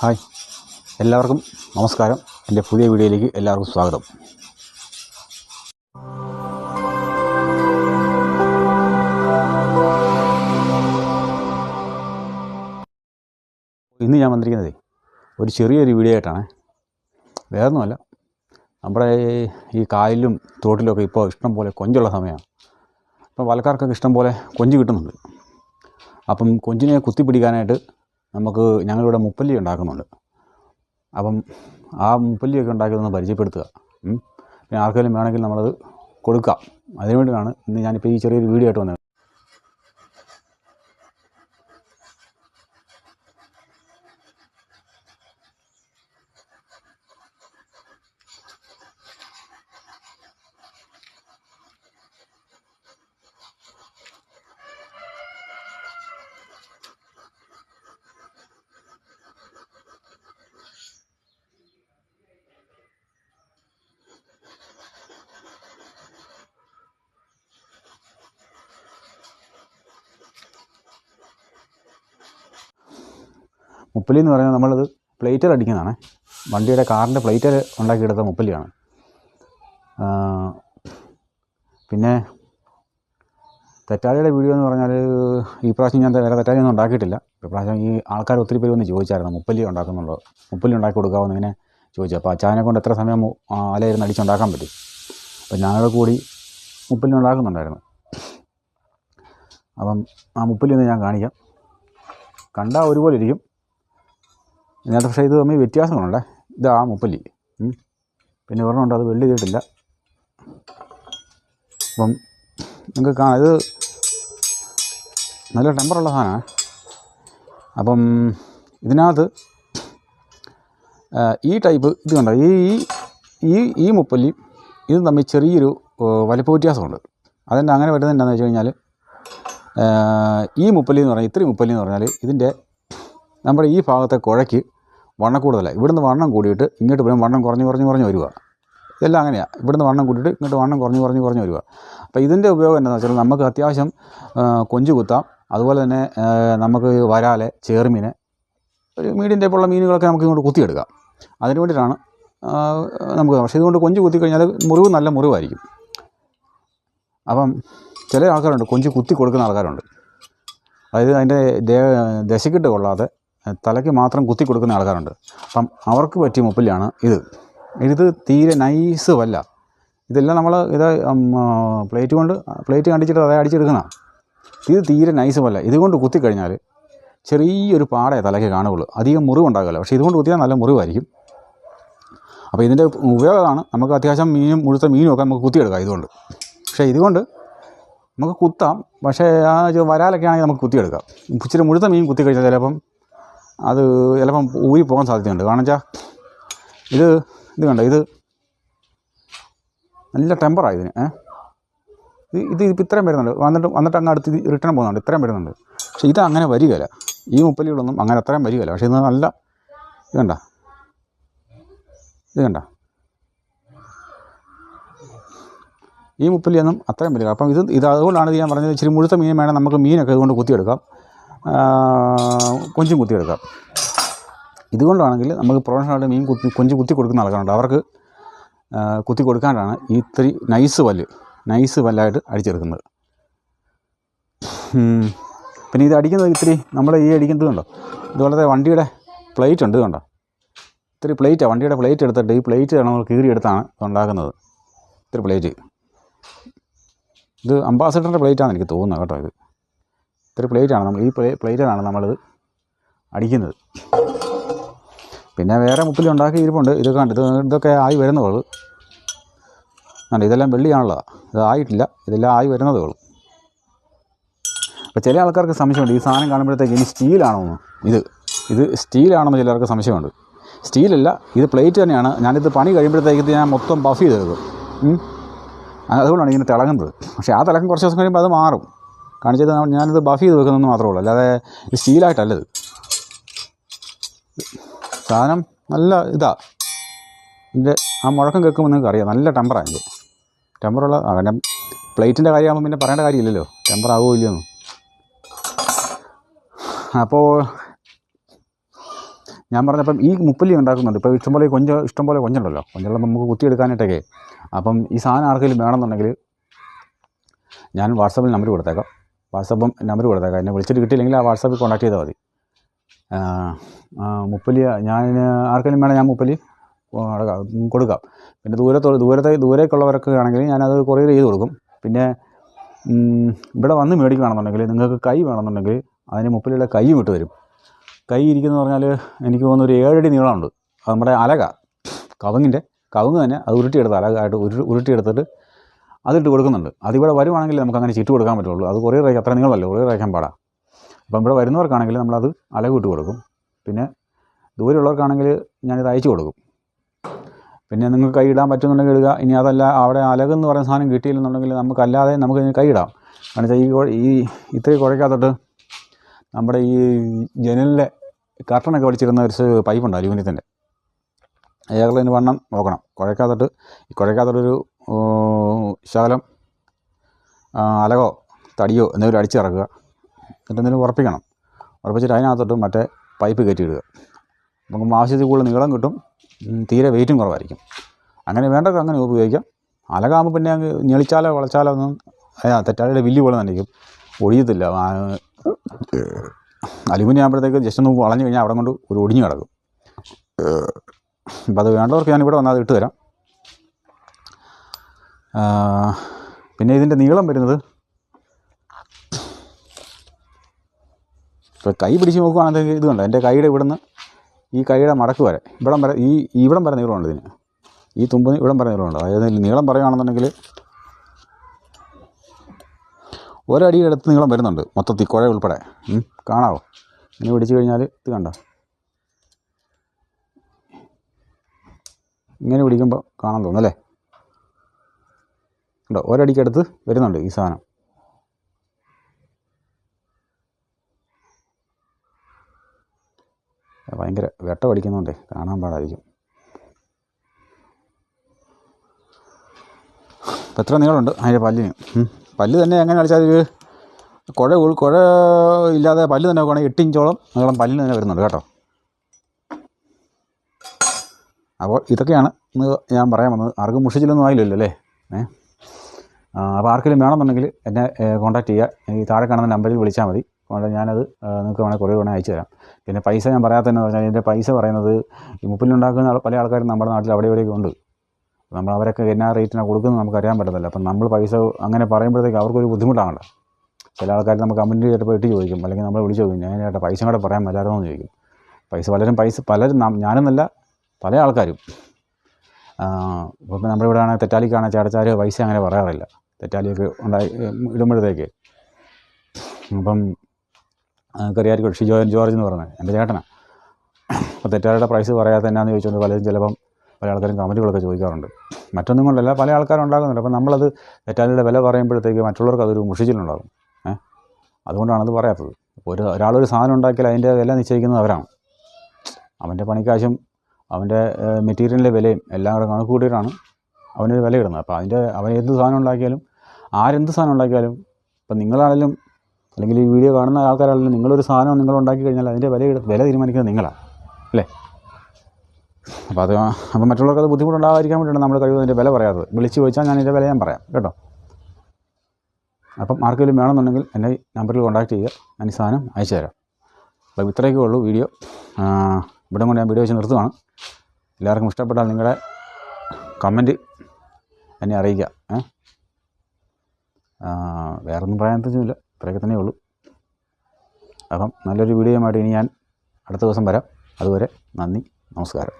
Hi. എല്ലാവർക്കും നമസ്കാരം. എന്റെ പുതിയ വീഡിയോയിലേക്ക് എല്ലാവർക്കും സ്വാഗതം. ഇന്ന് ഞാൻ വന്നിരിക്കുന്നത് ഒരു ചെറിയൊരു വീഡിയോ ആയിട്ടാണ്. വേറെ ഒന്നുമല്ല നമ്മുടെ ഈ കായലിലും തോട്ടിലുമൊക്കെ ഇപ്പോൾ ഇഷ്ടം പോലെ കൊഞ്ചുള്ള സമയമാണ്. അപ്പോൾ വലക്കാർക്കൊക്കെ ഇഷ്ടം പോലെ കൊഞ്ച് കിട്ടുന്നുണ്ട്. അപ്പം കൊഞ്ചിനെ കുത്തിപ്പിടിക്കാനായിട്ട് നമുക്ക് ഞങ്ങളിവിടെ മുപ്പല്ലി ഉണ്ടാക്കുന്നുണ്ട്. അപ്പം ആ മുപ്പല്ലിയൊക്കെ ഉണ്ടാക്കിയതൊന്ന് പരിചയപ്പെടുത്തുക. പിന്നെ ആർക്കെങ്കിലും വേണമെങ്കിൽ നമ്മളത് കൊടുക്കാം. അതിനു വേണ്ടിയിട്ടാണ് ഇന്ന് ഞാനിപ്പോൾ ഈ ചെറിയൊരു വീഡിയോ ആയിട്ട് വന്നത്. മുപ്പല്ലി എന്ന് പറഞ്ഞാൽ നമ്മളത് പ്ലേറ്റർ അടിക്കുന്നതാണ്. വണ്ടിയുടെ കാറിന്റെ പ്ലേറ്റർ ഉണ്ടാക്കിയെടുത്ത മുപ്പലിയാണ്. പിന്നെ തെറ്റാളിയുടെ വീഡിയോ എന്ന് പറഞ്ഞാൽ ഈ പ്രാവശ്യം ഞാൻ വേറെ തെറ്റാളിയൊന്നും ഉണ്ടാക്കിയിട്ടില്ല. ഈ പ്രാവശ്യം ഈ ആൾക്കാർ ഒത്തിരി പേര് വന്ന് ചോദിച്ചായിരുന്നു മുപ്പലി ഉണ്ടാക്കുന്നുണ്ടോ? മുപ്പലി ഉണ്ടാക്കി കൊടുക്കാമെന്ന് ഇങ്ങനെ ചോദിച്ചു. അപ്പോൾ അച്ചായനെ കൊണ്ട് എത്ര സമയം മു- അടിച്ച് ഉണ്ടാക്കാൻ പറ്റും. അപ്പം ഞങ്ങളുടെ കൂടി മുപ്പലി ഉണ്ടാക്കുന്നുണ്ടായിരുന്നു. അപ്പം ആ മുപ്പല്ലി ഒന്ന് ഞാൻ കാണിക്കാം. കണ്ടാൽ ഒരുപോലെ ഇരിക്കും. ഇതിനകത്ത് പക്ഷേ ഇത് തമ്മിൽ വ്യത്യാസങ്ങളുണ്ട്. ഇത് മുപ്പല്ലി. പിന്നെ ഒരെണ്ണമുണ്ട് അത് വെള്ളി ചെയ്തിട്ടില്ല. അപ്പം നിങ്ങൾക്ക് കാണാം ഇത് നല്ല ടെമ്പറുള്ള സാധനമാണ് അപ്പം ഇതിനകത്ത് ഈ ടൈപ്പ് ഇത് കണ്ടോ? ഈ ഈ- ഈ മുപ്പല്ലിയും മുപ്പല്ലി ഇത് തമ്മിൽ ചെറിയൊരു വലിപ്പ വ്യത്യാസമുണ്ട്. അതെന്താ അങ്ങനെ വരുന്നത് എന്താണെന്ന് വെച്ച് കഴിഞ്ഞാൽ ഈ മുപ്പല്ലി എന്ന് പറഞ്ഞാൽ ഇത്രയും മുപ്പല്ലി എന്ന് പറഞ്ഞാൽ ഇതിന്റെ നമ്മുടെ ഈ ഭാഗത്തെ കുഴയ്ക്ക് വണ്ണം കൂടുതലാണ് ഇവിടുന്ന് വണ്ണം കൂടിയിട്ട് ഇങ്ങോട്ട് വരും വണ്ണം കുറഞ്ഞ് കുറഞ്ഞ് കുറഞ്ഞ് വരിക ഇതെല്ലാം അങ്ങനെയാണ് ഇവിടുന്ന് വണ്ണം കൂട്ടിയിട്ട് ഇങ്ങോട്ട് വണ്ണം കുറഞ്ഞ് കുറഞ്ഞ് കുറഞ്ഞ് വരിക അപ്പോൾ ഇതിന്റെ ഉപയോഗം എന്താണെന്ന് വെച്ചാൽ നമുക്ക് അത്യാവശ്യം കൊഞ്ചു കുത്താം. അതുപോലെ തന്നെ നമുക്ക് വരാലെ ചേർമീന് ഒരു മീഡിയം ടൈപ്പുള്ള മീനുകളൊക്കെ നമുക്ക് ഇങ്ങോട്ട് കുത്തിയെടുക്കാം. അതിന് വേണ്ടിയിട്ടാണ് നമുക്ക് പക്ഷേ ഇതുകൊണ്ട് കൊഞ്ച് കുത്തി കഴിഞ്ഞാൽ മുറിവ് നല്ല മുറിവായിരിക്കും. അപ്പം ചില ആൾക്കാരുണ്ട് കൊഞ്ച് കുത്തി കൊടുക്കുന്ന ആൾക്കാരുണ്ട്. അതായത് അതിന്റെ ദശക്കിട്ട് കൊള്ളാതെ തലയ്ക്ക് മാത്രം കുത്തി കൊടുക്കുന്ന ആൾക്കാരുണ്ട്. അപ്പം അവർക്ക് പറ്റിയ മുപ്പിലാണ് ഇത്. ഇത് തീരെ നൈസ് വല്ല. ഇതെല്ലാം നമ്മൾ ഇത് പ്ലേറ്റ് കൊണ്ട് പ്ലേറ്റ് കണ്ടിച്ചിട്ട് അതേ അടിച്ചെടുക്കുന്ന ഇത് തീരെ നൈസ് വല്ല. ഇതുകൊണ്ട് കുത്തിക്കഴിഞ്ഞാൽ ചെറിയൊരു പാടേ തലയ്ക്ക് കാണുകയുള്ളൂ. അധികം മുറിവുണ്ടാകില്ല പക്ഷേ ഇതുകൊണ്ട് കുത്തിയാൽ നല്ല മുറിവായിരിക്കും. അപ്പോൾ ഇതിന്റെ ഉപയോഗമാണ് നമുക്ക് അത്യാവശ്യം മീനും മുഴുത്ത മീനും ഒക്കെ നമുക്ക് കുത്തിയെടുക്കാം ഇതുകൊണ്ട്. പക്ഷേ ഇതുകൊണ്ട് നമുക്ക് കുത്താം. പക്ഷേ ആ വരാലൊക്കെ ആണെങ്കിൽ നമുക്ക് കുത്തിയെടുക്കാം. ഇച്ചിരി മുഴുത്ത മീൻ കുത്തി കഴിഞ്ഞാൽ ചിലപ്പം അത് ചിലപ്പം ഊരി പോകാൻ സാധ്യതയുണ്ട്. കാരണം ഇത് ഇത് കണ്ട ഇത് നല്ല ടെമ്പറാണ് ഇതിന് ഇത് ഇത് ഇത്രയും വരുന്നുണ്ട്. വന്നിട്ട് വന്നിട്ട് അങ്ങ് അടുത്ത് റിട്ടേൺ പോകുന്നുണ്ട്. ഇത്രയും വരുന്നുണ്ട്. പക്ഷേ ഇത് അങ്ങനെ വരികയില്ല. ഈ മുപ്പലികളൊന്നും അങ്ങനെ അത്രയും വരികയില്ല. പക്ഷേ ഇത് നല്ല ഇത് കണ്ട? ഇത് കണ്ട? ഈ മുപ്പലിയൊന്നും അത്രയും വരിക അപ്പം ഇത് ഇത് അതുകൊണ്ടാണ് ഞാൻ പറഞ്ഞത് ഇച്ചിരി മുഴുത്ത മീൻ വേണം നമുക്ക് മീനൊക്കെ ഇതുകൊണ്ട് കുത്തിയെടുക്കാം. കൊഞ്ചും കുത്തിയെടുക്കാം ഇതുകൊണ്ടാണെങ്കിൽ നമുക്ക് പ്രൊഫഷണലായിട്ട് മീൻ കുത്തി കൊഞ്ച് കുത്തി കൊടുക്കുന്ന ആൾക്കാരുണ്ട്. അവർക്ക് കുത്തി കൊടുക്കാനാണ് ഈ ഇത്തിരി നൈസ് വല്ല് നൈസ് വല്ലായിട്ട് അടിച്ചെടുക്കുന്നത്. പിന്നെ ഇത് അടിക്കുന്നത് ഇത്തിരി നമ്മൾ ഈ അടിക്കുന്നത് കണ്ടോ? ഇതുപോലത്തെ വണ്ടിയുടെ പ്ലേറ്റ് ഉണ്ട് കണ്ടോ? ഇത്തിരി പ്ലേറ്റാണ് വണ്ടിയുടെ പ്ലേറ്റ് എടുത്തിട്ട് ഈ പ്ലേറ്റ് നമ്മൾ കീറിയെടുത്താണ് ഉണ്ടാക്കുന്നത്. ഇത്തിരി പ്ലേറ്റ് ഇത് അംബാസഡറിന്റെ പ്ലേറ്റാണെന്ന് എനിക്ക് തോന്നുന്നത് കേട്ടോ ഇത്. ഇത്തിരി പ്ലേറ്റാണ് നമ്മൾ ഈ പ്ലേ പ്ലേറ്റിലാണ് നമ്മളിത് അടിക്കുന്നത്. പിന്നെ വേറെ മുപ്പിൽ ഉണ്ടാക്കി ഇരിപ്പുണ്ട്. ഇത് കണ്ട് ഇത് ഇതൊക്കെ ആയി വരുന്നതേ ഉള്ളൂ. കണ്ടോ ഇതെല്ലാം വെള്ളിയാണല്ലോ. ഇത് ആയിട്ടില്ല ഇതെല്ലാം ആയി വരുന്നതേ ഉള്ളൂ. അപ്പോൾ ചില ആൾക്കാർക്ക് സംശയമുണ്ട് ഈ സാധനം കാണുമ്പോഴത്തേക്ക് ഇനി സ്റ്റീലാണോന്ന് ഇത് ഇത് സ്റ്റീലാണെന്ന് ചിലർക്ക് സംശയമുണ്ട്. സ്റ്റീലല്ല ഇത് പ്ലേറ്റ് തന്നെയാണ്. ഞാനിത് പണി കഴിയുമ്പോഴത്തേക്ക് ഞാൻ മൊത്തം ബഫ് ചെയ്തെടുക്കും. അതുകൊണ്ടാണ് ഇങ്ങനെ തിളങ്ങുന്നത്. പക്ഷേ ആ തിളക്കം കുറച്ച് ദിവസം കഴിയുമ്പോൾ അത് മാറും. കാണിച്ചത് ഞാനിത് ബഫ് ചെയ്ത് വെക്കുന്നതെന്ന് മാത്രമേ ഉള്ളൂ അല്ലാതെ ഇത് സ്റ്റീലായിട്ടല്ല ഇത്. സാധനം നല്ല ഇതാ. ഇതിന്റെ ആ മുഴക്കം കേൾക്കുമ്പോൾ നിങ്ങൾക്ക് അറിയാം. നല്ല ടെമ്പറാണ് ഇത്. ടെമ്പറുള്ള ആ അങ്ങനെ പ്ലേറ്റിന്റെ കാര്യമാകുമ്പോൾ പിന്നെ പറയേണ്ട കാര്യമില്ലല്ലോ. ടെമ്പർ ആകുമോ ഇല്ലയോ എന്ന്. അപ്പോൾ ഞാൻ പറഞ്ഞപ്പം ഈ മുപ്പല്ലി ഉണ്ടാക്കുന്നുണ്ട്. ഇപ്പോൾ ഇഷ്ടംപോലെ കൊഞ്ച് ഇഷ്ടംപോലെ കൊഞ്ചുണ്ടല്ലോ. കൊഞ്ചുള്ള നമുക്ക് കുത്തി കുത്തിയെടുക്കാനായിട്ടൊക്കെ. അപ്പം ഈ സാധനം ആർക്കെങ്കിലും വേണമെന്നുണ്ടെങ്കിൽ ഞാൻ വാട്സപ്പിൽ നമ്പർ കൊടുത്തേക്കാം. വാട്സാപ്പും നമ്പർ കൊടുത്തേക്കാം. എന്നെ വിളിച്ചിട്ട് കിട്ടിയില്ലെങ്കിൽ ആ വാട്സപ്പിൽ കോൺടാക്ട് ചെയ്താൽ മതി. ആ, ഞാൻ ആർക്കെങ്കിലും വേണം ഞാൻ മുപ്പലി കൊടുക്കാം. പിന്നെ ദൂരത്തോട് ദൂരത്തെ ദൂരേക്കുള്ളവരൊക്കെ ആണെങ്കിൽ ഞാനത് കൊറിയർ ചെയ്ത് കൊടുക്കും. പിന്നെ ഇവിടെ വന്ന് മേടിക്കുകയാണെന്നുണ്ടെങ്കിൽ നിങ്ങൾക്ക് കൈ വേണമെന്നുണ്ടെങ്കിൽ അതിന് മുപ്പലിയുടെ കൈ വിട്ട് വരും കൈ ഇരിക്കുന്നത് പറഞ്ഞാൽ എനിക്ക് തോന്നുന്നു ഒരു ഏഴടി നീളമുണ്ട്. നമ്മുടെ അലക. കവുങ്ങിന്റെ കവുങ്ങ് തന്നെ അത് ഉരുട്ടിയെടുത്ത് അലകായിട്ട് ഉരു ഉരുട്ടിയെടുത്തിട്ട് അതിട്ട് കൊടുക്കുന്നുണ്ട്. അതിവിടെ വരുവാണെങ്കിൽ നമുക്ക് അങ്ങനെ ചിറ്റ് കൊടുക്കാൻ പറ്റുള്ളൂ. അത് കുറേ റേഖ അത്ര നിങ്ങളല്ലേ? കുറേ അയക്കാൻ പാടാം. അപ്പം ഇവിടെ വരുന്നവർക്കാണെങ്കിൽ നമ്മളത് അലക് ഇട്ട് കൊടുക്കും. പിന്നെ ദൂരെയുള്ളവർക്കാണെങ്കിൽ ഞാനിത് അയച്ചു കൊടുക്കും. പിന്നെ നിങ്ങൾക്ക് കൈ ഇടാൻ പറ്റുന്നുണ്ടെങ്കിൽ ഇടുക. ഇനി അതല്ല അവിടെ അലകെന്ന് പറയുന്ന സാധനം കിട്ടിയില്ലെന്നുണ്ടെങ്കിൽ നമുക്കല്ലാതെ നമുക്ക് കൈ ഇടാം. കാരണം ഈ ഈ ഇത്രയും കുഴക്കാത്തോട്ട് നമ്മുടെ ഈ ജനലിലെ കർട്ടനൊക്കെ വലിച്ചിരുന്ന ഒരു പൈപ്പുണ്ട് അലുമിനിയത്തിന്റെ. ഏകദേശം വണ്ണം നോക്കണം. കുഴക്കാത്തോട്ട് ഈ കുഴക്കാത്തോട്ടൊരു ഓ, ശകലം അലകോ തടിയോ എന്തെങ്കിലും അടിച്ചിറക്കുക. എന്നിട്ട് എന്തെങ്കിലും ഉറപ്പിക്കണം. ഉറപ്പിച്ചിട്ട് അതിനകത്തോട്ട് മറ്റേ പൈപ്പ് കയറ്റിയിടുക. നമുക്ക് ആവശ്യത്തിൽ കൂടുതൽ നീളം കിട്ടും തീരെ വെയിറ്റും കുറവായിരിക്കും. അങ്ങനെ വേണ്ടതൊക്കെ അങ്ങനെ ഉപയോഗിക്കാം. അലകാകുമ്പോൾ പിന്നെ അങ്ങ് ഞെളിച്ചാലോ വളച്ചാലോ ഒന്നും ആ തെറ്റാലിയുടെ വില്ല് പോലെ തന്നെ ആ, അലുമിനിയം ആകുമ്പോഴത്തേക്ക് ജസ്റ്റ് ഒന്ന് വളഞ്ഞു കഴിഞ്ഞാൽ അവിടെ കൊണ്ട് ഒരു ഒടിഞ്ഞു കിടക്കും. അപ്പോൾ അത് വേണ്ടവർക്ക് ഞാൻ ഇവിടെ വന്നാൽ അത് ഇട്ട് തരാം. പിന്നെ ഇതിന്റെ നീളം വരുന്നത്? ഇപ്പോൾ കൈ പിടിച്ച് നോക്കുകയാണെങ്കിൽ ഇത് കണ്ടോ? എന്റെ കൈയുടെ ഇവിടുന്ന് ഈ കൈയുടെ മടക്ക് വരെ. ഇവിടം വരെ ഈ ഇവിടം വരെ നീളമുണ്ട് ഇതിന്. ഈ തുമ്പ് ഇവിടം വരെ നീളമുണ്ട്. അതായത് നീളം പറയുകയാണെന്നുണ്ടെങ്കിൽ ഒരടി എടുത്ത് നീളം വരുന്നുണ്ട് മൊത്തത്തിൽ കുഴ ഉൾപ്പെടെ. കാണാവോ? ഇനി പിടിച്ചു കഴിഞ്ഞാൽ ഇത് കണ്ടോ? ഇങ്ങനെ പിടിക്കുമ്പോൾ കാണാൻ തോന്നും ഉണ്ടോ ഒരടിക്കടുത്ത് വരുന്നുണ്ട് ഈ സാധനം. ഭയങ്കര വെട്ട അടിക്കുന്നുണ്ടേ കാണാൻ പാടായിരിക്കും. അപ്പം എത്ര നീളമുണ്ട് അതിന്റെ പല്ലിന്. പല്ല് തന്നെ എങ്ങനെ അടിച്ചാൽ ഒരു കുഴ കുഴ ഇല്ലാതെ പല്ല് തന്നെ നോക്കുകയാണെങ്കിൽ എട്ട് ഇഞ്ചോളം നീളം പല്ലിന് തന്നെ വരുന്നുണ്ട് കേട്ടോ. അപ്പോൾ ഇതൊക്കെയാണ് ഇന്ന് ഞാൻ പറയാൻ വന്നത്. ആർക്കും മുഷിച്ചിലൊന്നും ആയില്ലല്ലോ അല്ലേ? ഏ? ആ, അപ്പോൾ ആർക്കെങ്കിലും വേണമെന്നുണ്ടെങ്കിൽ എന്നെ കോൺടാക്ട് ചെയ്യുക ഈ താഴെ കാണുന്ന നമ്പറിൽ വിളിച്ചാൽ മതി. അതുകൊണ്ട് ഞാനത് നിങ്ങൾക്ക് വേണമെങ്കിൽ കുറേ വേണമെങ്കിൽ അയച്ചു തരാം. പിന്നെ പൈസ ഞാൻ പറയാത്തതെന്ന് പറഞ്ഞാൽ ഇതിന്റെ പൈസ പറയുന്നത് ഈ മുപ്പിലുണ്ടാക്കുന്ന പല ആൾക്കാരും നമ്മുടെ നാട്ടിൽ അവിടെ ഇവിടെയൊക്കെ ഉണ്ട്. നമ്മൾ അവരൊക്കെ എന്നാ റേറ്റിനാണ് കൊടുക്കുന്നത് നമുക്ക് അറിയാൻ പറ്റത്തില്ല. അപ്പം നമ്മൾ പൈസ അങ്ങനെ പറയുമ്പോഴത്തേക്ക് അവർക്കൊരു ബുദ്ധിമുട്ടാണല്ലോ. ചില ആൾക്കാർ നമുക്ക് കമന്റ് ചിലപ്പോൾ ഇട്ട് ചോദിക്കും. അല്ലെങ്കിൽ നമ്മൾ വിളിച്ച് ചോദിക്കും. ഞാൻ ചേട്ടാ പൈസ കൂടെ പറയാൻ എന്ന് ചോദിക്കും. പൈസ പലരും പൈസ പലരും ഞാനെന്നല്ല പല ആൾക്കാരും. ഇപ്പം നമ്മുടെ ഇവിടെ ആണെങ്കിൽ തെറ്റാലിക്കാണെങ്കിൽ ചേട്ടച്ചാർ പൈസ അങ്ങനെ പറയാറില്ല. തെറ്റാലിയൊക്കെ ഉണ്ടായി ഇടുമ്പോഴത്തേക്ക്. അപ്പം കൃഷി ഷിജോ ജോർജ് എന്ന് പറഞ്ഞത് എന്റെ ചേട്ടനാണ് അപ്പോൾ തെറ്റാലിയുടെ പ്രൈസ് പറയാതെ എന്നാന്ന് ചോദിച്ചുകൊണ്ട് പലരും ചിലപ്പം പല ആൾക്കാരും കമന്റുകളൊക്കെ ചോദിക്കാറുണ്ട്. മറ്റൊന്നും കൊണ്ടല്ല പല ആൾക്കാരും ഉണ്ടാകുന്നുണ്ട് അപ്പം നമ്മളത് തെറ്റാലിയുടെ വില പറയുമ്പോഴത്തേക്ക് മറ്റുള്ളവർക്ക് അതൊരു മുഷിച്ചിലുണ്ടാകും. ഏഹ് അതുകൊണ്ടാണ് അത് പറയാത്തത്. അപ്പോൾ ഒരു ഒരാളൊരു സാധനം ഉണ്ടാക്കിയാൽ അതിന്റെ വില നിശ്ചയിക്കുന്നത് അവരാണ്. അവന്റെ പണിക്കാശും അവന്റെ മെറ്റീരിയലിന്റെ വിലയും എല്ലാം കൂടെ കണക്ക് കൂട്ടിയിട്ടാണ് അവനൊരു വില ഇടുന്നത്. അപ്പോൾ അതിന്റെ അവൻ എന്ത് സാധനം ഉണ്ടാക്കിയാലും ആരെന്ത് സാധനം ഉണ്ടാക്കിയാലും ഇപ്പം നിങ്ങളാണെങ്കിലും അല്ലെങ്കിൽ ഈ വീഡിയോ കാണുന്ന ആൾക്കാരാണെങ്കിലും നിങ്ങളൊരു സാധനം നിങ്ങൾ ഉണ്ടാക്കി കഴിഞ്ഞാൽ അതിന്റെ വില വില തീരുമാനിക്കുന്നത് നിങ്ങളാണ് അല്ലേ? അപ്പോൾ അത് അപ്പോൾ മറ്റുള്ളവർക്ക് അത് ബുദ്ധിമുട്ടുണ്ടാകാതിരിക്കാൻ വേണ്ടിയാണ് നമ്മൾ കഴിവ് അതിന്റെ വില പറയാത്തത്. വിളിച്ച് ചോദിച്ചാൽ ഞാൻ ഇതിന്റെ വില ഞാൻ പറയാം കേട്ടോ? അപ്പം ആർക്കെങ്കിലും വേണമെന്നുണ്ടെങ്കിൽ എന്റെ നമ്പറിൽ കോൺടാക്ട് ചെയ്യുക. ഞാൻ ഈ സാധനം അയച്ചു തരാം അപ്പോൾ ഇത്രയൊക്കെ ഉള്ളൂ വീഡിയോ. ഇവിടെ കൊണ്ട് ഞാൻ വീഡിയോ വെച്ച് നിർത്തുവാണ്. എല്ലാവർക്കും ഇഷ്ടപ്പെട്ടാൽ നിങ്ങളുടെ കമന്റ് എന്നെ അറിയിക്കുക ഏ? വേറൊന്നും പറയാൻ പറ്റുന്നില്ല ഇത്രയൊക്കെ തന്നെ ഉള്ളൂ. അപ്പം നല്ലൊരു വീഡിയോ ആയിട്ട് ഇനി ഞാൻ അടുത്ത ദിവസം വരാം. അതുവരെ നന്ദി നമസ്കാരം.